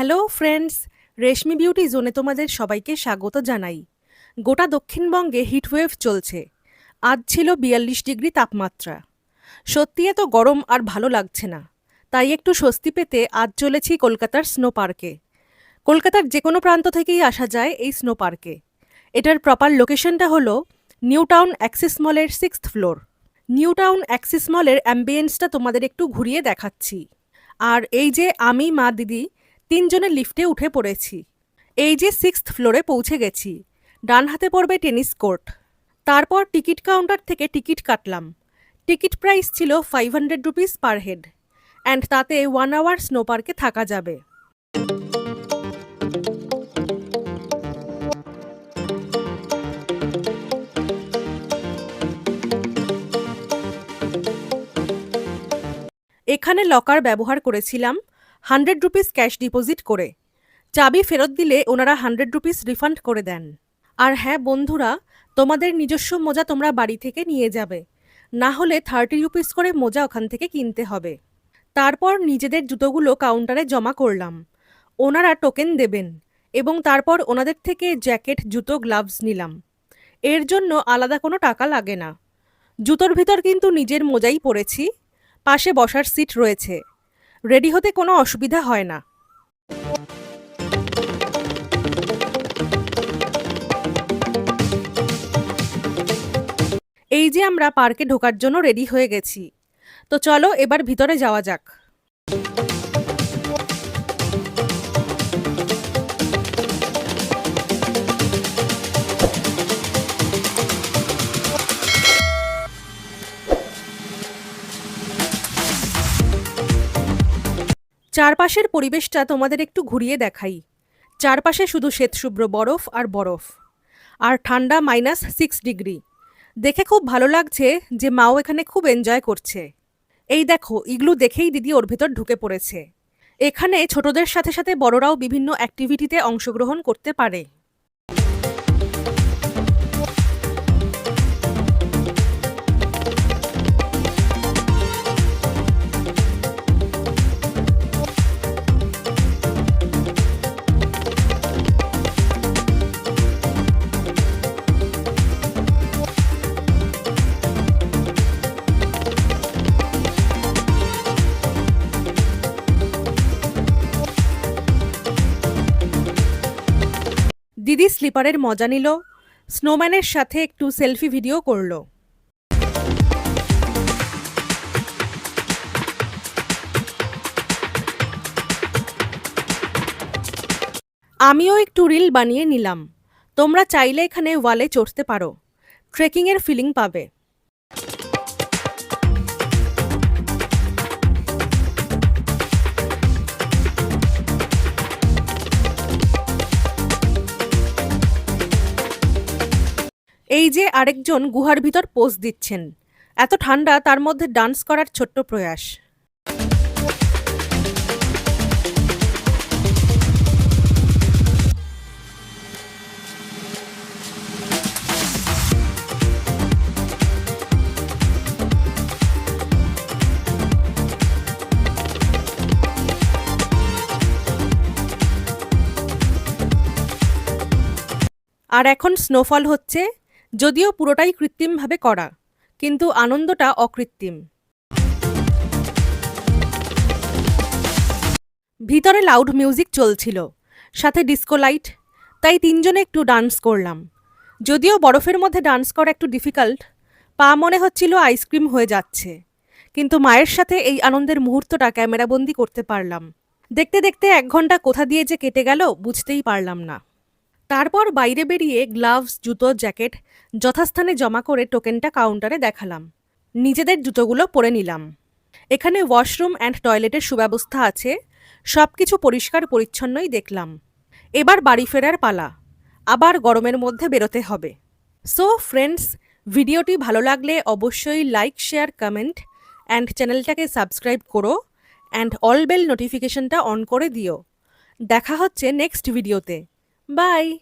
Hello friends, রেশমি beauty জোনে তোমাদের সবাইকে স্বাগত জানাই। গোটা দক্ষিণবঙ্গে হিটওয়েভ চলছে। আজ ছিল বিয়াল্লিশ ডিগ্রি তাপমাত্রা। সত্যি এত গরম আর ভালো লাগছে না। তাই একটু স্বস্তি পেতে আজ চলেছি কলকাতার স্নো পার্কে। কলকাতার যে কোনো প্রান্ত থেকেই আসা যায় এই স্নো পার্কে। এটার প্রপার লোকেশনটা হলো নিউ টাউন অ্যাক্সিস মলের sixth floor. New Town Axis মলের অ্যাম্বিয়েন্সটা তোমাদের একটু ঘুরিয়ে দেখাচ্ছি। আর এই যে আমি, মা, দিদি তিনজনের লিফটে উঠে পড়েছি। এই যে সিক্সথ ফ্লোরে পৌঁছে গেছি। ডান হাতে পড়বে টেনিস কোর্ট। তারপর টিকিট কাউন্টার থেকে টিকিট কাটলাম। টিকিট প্রাইস ছিল five hundred rupees per head. And তাতে ওয়ান আওয়ার স্নো পার্কে থাকা যাবে। এখানে লকার ব্যবহার করেছিলাম। হান্ড্রেড রুপিস ক্যাশ ডিপোজিট করে। চাবি ফেরত দিলে ওনারা হান্ড্রেড রুপিস রিফান্ড করে দেন। আর হ্যাঁ বন্ধুরা, তোমাদের নিজস্ব মোজা তোমরা বাড়ি থেকে নিয়ে যাবে। না হলে থার্টি রুপিস করে মোজা ওখান থেকে কিনতে হবে। তারপর নিজেদের জুতোগুলো কাউন্টারে জমা করলাম। ওনারা টোকেন দেবেন এবং তারপর ওনাদের থেকে জ্যাকেট জুতো গ্লাভস নিলাম। এর জন্য আলাদা কোনো টাকা লাগে না। জুতোর ভিতর কিন্তু নিজের মোজাই পরেছি। পাশে বসার সিট রয়েছে। রেডি হতে কোনো অসুবিধা হয় না। এই যে আমরা পার্কে ঢোকার জন্য রেডি হয়ে গেছি। তো চলো এবার ভিতরে যাওয়া যাক। চারপাশের পরিবেশটা তোমাদের একটু ঘুরিয়ে দেখাই। চারপাশে শুধু শ্বেতশুভ্র বরফ আর বরফ। আর ঠান্ডা মাইনাস সিক্স ডিগ্রি। দেখে খুব ভালো লাগছে যে মাও এখানে খুব এনজয় করছে। এই দেখো ইগলু দেখেই দিদি ওর ভেতর ঢুকে পড়েছে। এখানে ছোটদের সাথে সাথে বড়রাও বিভিন্ন অ্যাক্টিভিটিতে অংশগ্রহণ করতে পারে। দিদি স্লিপারের মজা নিল। স্নোম্যানের সাথে একটু সেলফি ভিডিও করল। আমিও একটু রিল বানিয়ে নিলাম। তোমরা চাইলে এখানে ওয়ালে চড়তে পারো। ট্রেকিংয়ের ফিলিং পাবে। এই যে আরেকজন গুহার ভিতর পোজ দিচ্ছেন। এত ঠান্ডা, তার মধ্যে ডান্স করার ছোট্ট প্রয়াস। আর এখন স্নোফল হচ্ছে। যদিও পুরোটাই কৃত্রিমভাবে করা, কিন্তু আনন্দটা অকৃত্রিম। ভিতরে লাউড মিউজিক চলছিল, সাথে ডিস্কো লাইট, তাই তিনজনে একটু ডান্স করলাম। যদিও বরফের মধ্যে ডান্স করা একটু ডিফিকাল্ট, পা মনে হচ্ছিল আইসক্রিম হয়ে যাচ্ছে, কিন্তু মায়ের সাথে এই আনন্দের মুহূর্তটা ক্যামেরাবন্দি করতে পারলাম। দেখতে দেখতে এক ঘণ্টা কোথা দিয়ে যে কেটে গেল, বুঝতেই পারলাম না। তারপর বাইরে বেরিয়ে গ্লাভস, জুতো, জ্যাকেট যথাস্থানে জমা করে টোকেনটা কাউন্টারে দেখালাম। নিজেদের জুতোগুলো পরে নিলাম। এখানে ওয়াশরুম অ্যান্ড টয়লেটের সুব্যবস্থা আছে। সব কিছু পরিষ্কার, পরিচ্ছন্নই দেখলাম। এবার বাড়ি ফেরার পালা। আবার গরমের মধ্যে বেরোতে হবে। সো ফ্রেন্ডস ভিডিওটি ভালো লাগলে অবশ্যই লাইক শেয়ার কমেন্ট অ্যান্ড চ্যানেলটাকে সাবস্ক্রাইব করো অ্যান্ড অল বেল নোটিফিকেশনটা অন করে দিও। দেখা হচ্ছে নেক্সট ভিডিওতে Bye!